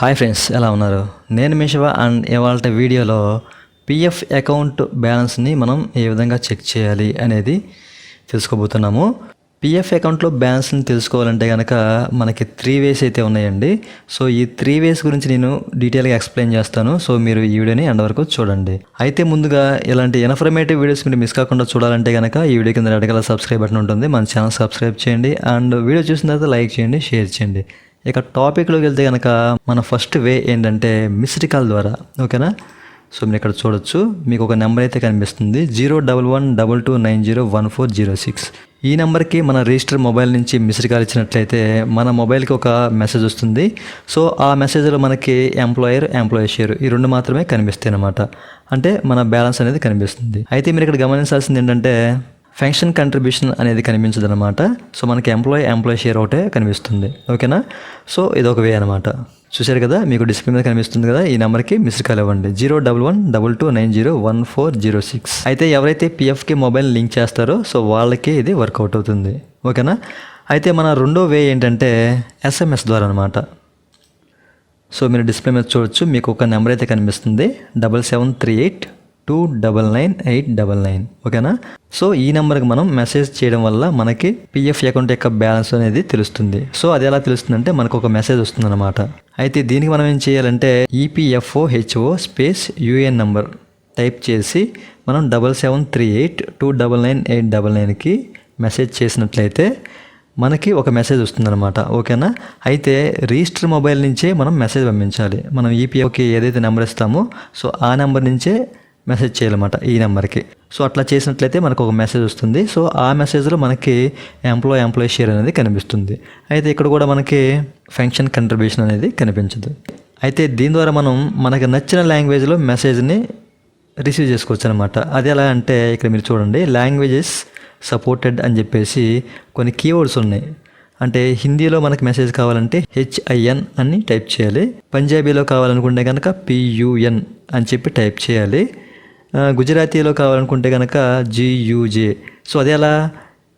Hi friends ఎలా ఉన్నారు? నేను మీ అండ్ ఇవాళ వీడియోలో పిఎఫ్ అకౌంట్ బ్యాలెన్స్ని మనం ఏ విధంగా చెక్ చేయాలి అనేది తెలుసుకోబోతున్నాము. పిఎఫ్ అకౌంట్లో బ్యాలెన్స్ని తెలుసుకోవాలంటే కనుక మనకి త్రీ వేస్ అయితే ఉన్నాయండి. సో ఈ త్రీ వేస్ గురించి నేను డీటెయిల్గా ఎక్స్ప్లెయిన్ చేస్తాను. సో మీరు ఈ వీడియోని ఎండ్ వరకు చూడండి. అయితే ముందుగా ఇలాంటి ఇన్ఫర్మేటివ్ వీడియోస్ మీరు మిస్ కాకుండా చూడాలంటే కనుక ఈ వీడియో కింద రెడ్ కలర్ సబ్స్క్రైబ్ బటన్ ఉంటుంది. మన ఛానల్ సబ్స్క్రైబ్ చేయండి. అండ్ వీడియో చూసిన తర్వాత లైక్ చేయండి షేర్ చేయండి. ఇక టాపిక్లోకి వెళ్తే కనుక మన ఫస్ట్ వే ఏంటంటే మిస్డ్ కాల్ ద్వారా ఓకేనా? సో మీరు ఇక్కడ చూడొచ్చు. మీకు ఒక నెంబర్ అయితే కనిపిస్తుంది. Zero double one double two nine zero one four zero six. ఈ నెంబర్కి మన రిజిస్టర్ మొబైల్ నుంచి మిస్డ్ కాల్ ఇచ్చినట్లయితే మన మొబైల్కి ఒక మెసేజ్ వస్తుంది. సో ఆ మెసేజ్లో మనకి ఎంప్లాయర్ ఎంప్లాయీ షేర్ ఈ రెండు మాత్రమే కనిపిస్తాయి అన్నమాట. అంటే మన బ్యాలెన్స్ అనేది కనిపిస్తుంది. అయితే మీరు ఇక్కడ గమనించాల్సింది ఏంటంటే ఫెన్షన్ కంట్రిబ్యూషన్ అనేది కనిపించదు అనమాట సో మనకి ఎంప్లాయ్ ఎంప్లాయీ షేర్ ఒకటే కనిపిస్తుంది. ఓకేనా సో ఇది ఒక వే అనమాట చూశారు కదా? మీకు డిస్ప్లే మీద కనిపిస్తుంది కదా? ఈ నెంబర్కి మిస్డ్ కాల్ ఇవ్వండి zero double one double two nine zero one four zero six. అయితే ఎవరైతే పిఎఫ్కి మొబైల్ లింక్ చేస్తారో సో వాళ్ళకి ఇది వర్కౌట్ అవుతుంది. ఓకేనా అయితే మన రెండో వే ఏంటంటే ఎస్ఎంఎస్ ద్వారా అనమాట సో మీరు డిస్ప్లే మీద చూడొచ్చు. మీకు ఒక నెంబర్ అయితే కనిపిస్తుంది. Double seven three eight two double nine eight double nine ఓకేనా సో ఈ నెంబర్కి మనం మెసేజ్ చేయడం వల్ల మనకి పిఎఫ్ అకౌంట్ యొక్క బ్యాలెన్స్ అనేది తెలుస్తుంది. సో అది ఎలా తెలుస్తుందంటే మనకు ఒక మెసేజ్ వస్తుందన్నమాట. అయితే దీనికి మనం ఏం చేయాలంటే EPFO HO space UAN number type చేసి మనం double seven three eight two double nine eight double నైన్కి మెసేజ్ చేసినట్లయితే మనకి ఒక మెసేజ్ వస్తుందన్నమాట. ఓకేనా అయితే రిజిస్టర్ మొబైల్ నుంచే మనం మెసేజ్ పంపించాలి. మనం ఈపీఎఫ్కి ఏదైతే నెంబర్ ఇస్తామో సో ఆ నెంబర్ నుంచే మెసేజ్ చేయాలన్నమాట ఈ నెంబర్కి. సో అట్లా చేసినట్లయితే మనకు ఒక మెసేజ్ వస్తుంది. సో ఆ మెసేజ్లో మనకి ఎంప్లాయ్ ఎంప్లాయీ షేర్ అనేది కనిపిస్తుంది. అయితే ఇక్కడ కూడా మనకి ఫంక్షన్ కంట్రిబ్యూషన్ అనేది కనిపించదు. అయితే దీని ద్వారా మనం మనకు నచ్చిన లాంగ్వేజ్లో మెసేజ్ని రిసీవ్ చేసుకోవచ్చు అనమాట అది ఎలా అంటే ఇక్కడ మీరు చూడండి. లాంగ్వేజెస్ సపోర్టెడ్ అని చెప్పేసి కొన్ని కీవర్డ్స్ ఉన్నాయి. అంటే హిందీలో మనకు మెసేజ్ కావాలంటే హెచ్ఐఎన్ అని టైప్ చేయాలి. పంజాబీలో కావాలనుకుంటే కనుక పియుఎన్ అని చెప్పి టైప్ చేయాలి. గుజరాతీలో కావాలనుకుంటే కనుక జియూజే సో అది ఎలా?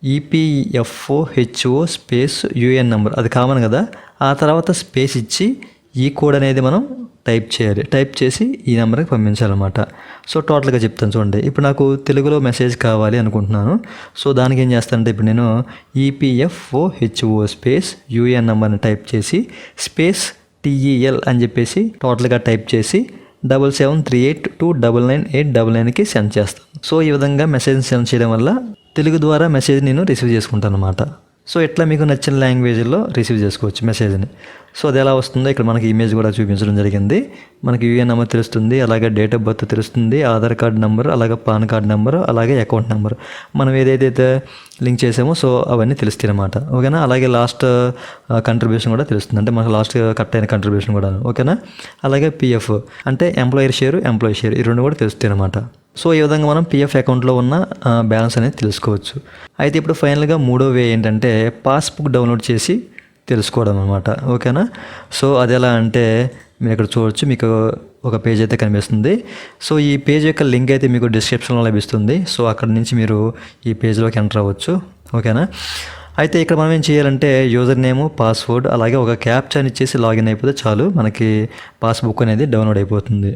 EPFO HO space UAN number అది కామన్ కదా? ఆ తర్వాత స్పేస్ ఇచ్చి ఈ కోడ్ అనేది మనం టైప్ చేయాలి. టైప్ చేసి ఈ నెంబర్కి పంపించాలన్నమాట. సో టోటల్గా చెప్తాను చూడండి. ఇప్పుడు నాకు తెలుగులో మెసేజ్ కావాలి అనుకుంటున్నాను. సో దానికి ఏం చేస్తానంటే ఇప్పుడు నేను ఈపీఎఫ్ఓ హెచ్ఓ స్పేస్ యుఎన్ నెంబర్ని టైప్ చేసి స్పేస్ టీఈఎల్ అని చెప్పేసి టోటల్గా టైప్ చేసి double seven three eight two double nine eight double నైన్కి సెండ్ చేస్తాను. సో ఈ విధంగా మెసేజ్ సెండ్ చేయడం వల్ల తెలుగు ద్వారా మెసేజ్ నేను రిసీవ్ చేసుకుంటాను అనమాట సో ఎట్లా మీకు నచ్చిన లాంగ్వేజ్లో రిసీవ్ చేసుకోవచ్చు మెసేజ్ని? సో అది ఎలా వస్తుందో ఇక్కడ మనకి ఇమేజ్ కూడా చూపించడం జరిగింది. మనకి యూఏఎన్ నెంబర్ తెలుస్తుంది అలాగే డేట్ ఆఫ్ బర్త్ తెలుస్తుంది ఆధార్ కార్డ్ నెంబర్ అలాగే పాన్ కార్డ్ నెంబర్ అలాగే అకౌంట్ నెంబర్. మనం ఏదైతే లింక్ చేసామో సో అవన్నీ తెలుస్తాయి అనమాట ఓకేనా? అలాగే లాస్ట్ కంట్రిబ్యూషన్ కూడా తెలుస్తుంది. అంటే మనకు లాస్ట్ కట్ అయిన కంట్రిబ్యూషన్ కూడా ఓకేనా? అలాగే పిఎఫ్ అంటే ఎంప్లాయర్ షేర్ ఎంప్లాయీ షేర్ ఈ రెండు కూడా తెలుస్తాయి అనమాట సో ఈ విధంగా మనం పిఎఫ్ అకౌంట్లో ఉన్న బ్యాలెన్స్ అనేది తెలుసుకోవచ్చు. అయితే ఇప్పుడు ఫైనల్గా మూడో వే ఏంటంటే పాస్బుక్ డౌన్లోడ్ చేసి తెలుసుకోవడం అనమాట ఓకేనా? సో అది ఎలా అంటే మీరు ఇక్కడ చూడొచ్చు మీకు ఒక పేజ్ అయితే కనిపిస్తుంది. సో ఈ పేజ్ యొక్క లింక్ అయితే మీకు డిస్క్రిప్షన్లో లభిస్తుంది. సో అక్కడ నుంచి మీరు ఈ పేజ్లోకి ఎంటర్ అవ్వచ్చు. ఓకేనా? అయితే ఇక్కడ మనం ఏం చేయాలంటే యూజర్ నేము పాస్వర్డ్ అలాగే ఒక క్యాప్చాన్ ఇచ్చేసి లాగిన్ అయిపోతే చాలు. మనకి పాస్బుక్ అనేది డౌన్లోడ్ అయిపోతుంది.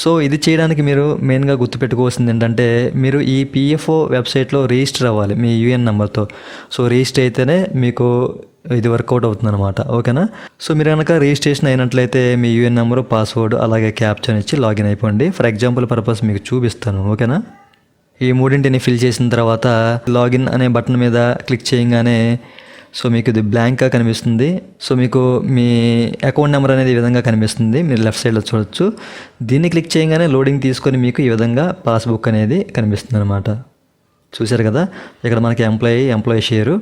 సో ఇది చేయడానికి మీరు మెయిన్గా గుర్తుపెట్టుకోవాల్సింది ఏంటంటే మీరు ఈ పిఎఫ్ఓ వెబ్సైట్లో రిజిస్టర్ అవ్వాలి మీ యూఎన్ నెంబర్తో. సో రిజిస్టర్ అయితేనే మీకు ఇది వర్కౌట్ అవుతుంది అనమాట ఓకేనా? సో మీరు కనుక రిజిస్ట్రేషన్ అయినట్లయితే మీ యూఎన్ నెంబర్ పాస్వర్డ్ అలాగే క్యాప్చర్ ఇచ్చి లాగిన్ అయిపోండి. ఫర్ ఎగ్జాంపుల్ పర్పస్ మీకు చూపిస్తాను. ఓకేనా? ఈ మూడింటిని ఫిల్ చేసిన తర్వాత లాగిన్ అనే బటన్ మీద క్లిక్ చేయగానే సో మీకు ఇది బ్లాంక్గా కనిపిస్తుంది. సో మీకు మీ అకౌంట్ నెంబర్ అనేది ఈ విధంగా కనిపిస్తుంది. మీరు లెఫ్ట్ సైడ్లో చూడొచ్చు. దీన్ని క్లిక్ చేయగానే లోడింగ్ తీసుకొని మీకు ఈ విధంగా పాస్బుక్ అనేది కనిపిస్తుంది అనమాట చూశారు కదా? ఇక్కడ మనకి ఎంప్లాయీ ఎంప్లాయీ షేరు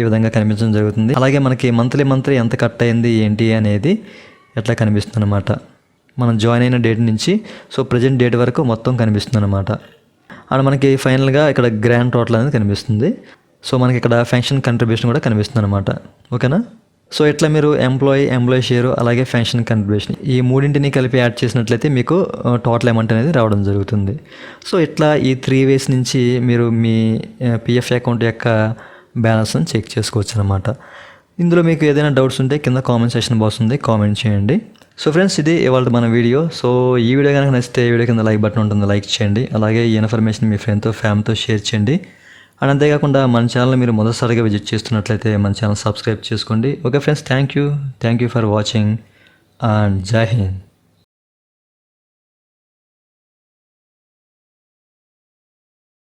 ఈ విధంగా కనిపించడం జరుగుతుంది. అలాగే మనకి మంత్లీ మంత్లీ ఎంత కట్ అయింది ఏంటి అనేది ఎట్లా కనిపిస్తుంది అనమాట మనం జాయిన్ అయిన డేట్ నుంచి సో ప్రజెంట్ డేట్ వరకు మొత్తం కనిపిస్తుంది అనమాట అండ్ మనకి ఫైనల్గా ఇక్కడ గ్రాండ్ టోటల్ అనేది కనిపిస్తుంది. సో మనకి ఇక్కడ ఫెన్షన్ కంట్రిబ్యూషన్ కూడా కనిపిస్తుంది అనమాట ఓకేనా? సో ఇట్లా మీరు ఎంప్లాయీ ఎంప్లాయీ షేరు అలాగే పెన్షన్ కంట్రిబ్యూషన్ ఈ మూడింటిని కలిపి యాడ్ చేసినట్లయితే మీకు టోటల్ అమౌంట్ అనేది రావడం జరుగుతుంది. సో ఇట్లా ఈ త్రీ వేస్ నుంచి మీరు మీ పిఎఫ్ అకౌంట్ యొక్క బ్యాలెన్స్ని చెక్ చేసుకోవచ్చు అనమాట ఇందులో మీకు ఏదైనా డౌట్స్ ఉంటే కింద కామెంట్ సెక్షన్ బాక్స్ ఉంది కామెంట్ చేయండి. సో ఫ్రెండ్స్ ఇది ఇవాళ మన వీడియో సో ఈ వీడియో కనుక నచ్చితే ఈ వీడియో కింద లైక్ బటన్ ఉంటుంది లైక్ చేయండి. అలాగే ఈ ఇన్ఫర్మేషన్ మీ ఫ్రెండ్తో ఫ్యామిలీతో షేర్ చేయండి. అండ్ అంతేకాకుండా మన ఛానల్ మీరు మొదటిసారిగా విజిట్ చేస్తున్నట్లయితే మన ఛానల్ సబ్స్క్రైబ్ చేసుకోండి. Okay friends thank you. Thank you for watching and జై హింద్.